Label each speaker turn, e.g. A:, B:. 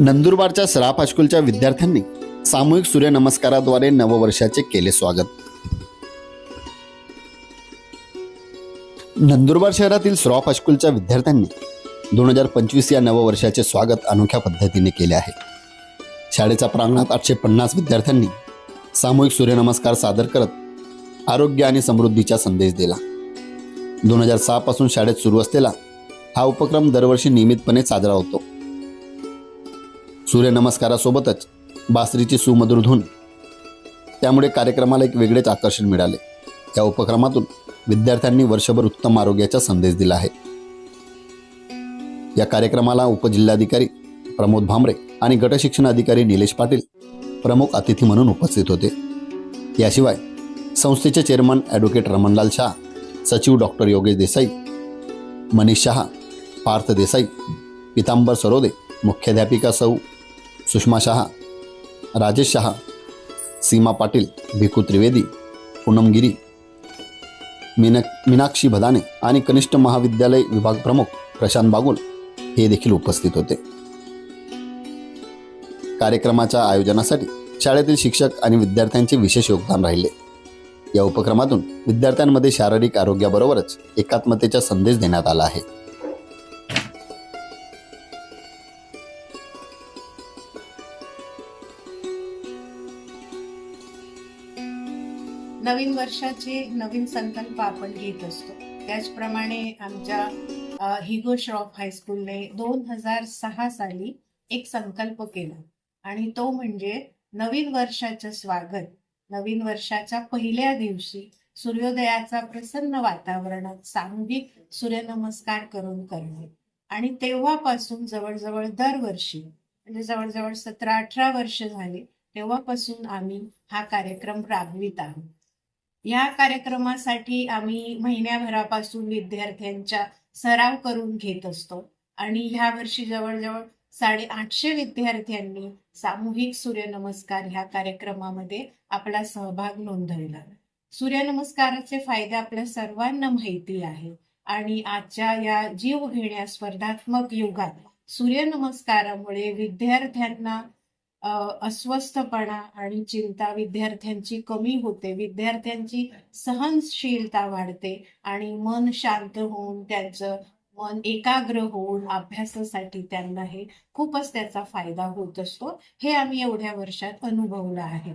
A: नंदुरबारच्या सराफ हायस्कूलच्या विद्यार्थ्यांनी सामूहिक सूर्यनमस्काराद्वारे नववर्षाचे केले स्वागत. नंदुरबार शहरातील सराफ हायस्कूलच्या विद्यार्थ्यांनी दोन हजार पंचवीस या नववर्षाचे स्वागत अनोख्या पद्धतीने केले आहे. शाळेच्या प्रांगणात आठशे पन्नास विद्यार्थ्यांनी सामूहिक सूर्यनमस्कार सादर करत आरोग्य आणि समृद्धीचा संदेश दिला. दोन हजार सहापासून शाळेत सुरू असलेला हा उपक्रम दरवर्षी नियमितपणे साजरा होतो. सूर्यनमस्कारासोबतच बासरीची सुमधुर धून. त्यामुळे कार्यक्रमाला एक वेगळेच आकर्षण मिळाले. या उपक्रमातून विद्यार्थ्यांनी वर्षभर उत्तम आरोग्याचा संदेश दिला आहे. या कार्यक्रमाला उपजिल्हाधिकारी प्रमोद भांबरे आणि गटशिक्षण अधिकारी निलेश पाटील प्रमुख अतिथी म्हणून उपस्थित होते. याशिवाय संस्थेचे चेअरमन ॲडव्होकेट रमणलाल शाह सचिव डॉक्टर योगेश देसाई मनीष शहा पार्थ देसाई पितांबर सरोदे मुख्याध्यापिका सौ सुषमा शहा राजेश शहा सीमा पाटील भिकू त्रिवेदी पूनम गिरी मीनक मीनाक्षी भदाने आणि कनिष्ठ महाविद्यालय विभाग प्रमुख प्रशांत बागुल हे देखील उपस्थित होते. कार्यक्रमाच्या आयोजनासाठी शाळेतील शिक्षक आणि विद्यार्थ्यांचे विशेष योगदान राहिले. या उपक्रमातून विद्यार्थ्यांमध्ये शारीरिक आरोग्याबरोबरच एकात्मतेचा संदेश देण्यात आला आहे.
B: नवीन वर्षाचे नवीन संकल्प आपण घेत असतो. त्याचप्रमाणे आमच्या हिगो श्रॉफ हायस्कूलने दोन हजार सहा साली एक संकल्प केला. आणि तो म्हणजे नवीन वर्षाचं स्वागत. नवीन वर्षाच्या पहिल्या दिवशी सूर्योदयाचा प्रसन्न वातावरणात सामूहिक सूर्यनमस्कार करून करणे. आणि तेव्हापासून जवळजवळ दरवर्षी म्हणजे जवळजवळ सतरा अठरा वर्ष झाली तेव्हापासून आम्ही हा कार्यक्रम राबवित आहोत. या कार्यक्रमासाठी आम्ही महिन्याभरापासून विद्यार्थ्यांच्या सराव करून घेत असतो. आणि ह्या वर्षी जवळजवळ साडे आठशे विद्यार्थ्यांनी सामूहिक सूर्यनमस्कार ह्या कार्यक्रमामध्ये आपला सहभाग नोंदवला. सूर्यनमस्काराचे फायदे आपल्या सर्वांना माहिती आहे. आणि आजच्या या जीव घेण्या स्पर्धात्मक युगात सूर्यनमस्कारामुळे विद्यार्थ्यांना अस्वस्थपणा आणि चिंता विद्यार्थ्यांची कमी होते. विद्यार्थ्यांची सहनशीलता वाढते आणि मन शांत होऊन त्यांचं मन एकाग्र होऊन अभ्यासासाठी त्यांना हे खूपच त्याचा फायदा होत असतो. हे आम्ही एवढ्या वर्षात अनुभवलं आहे.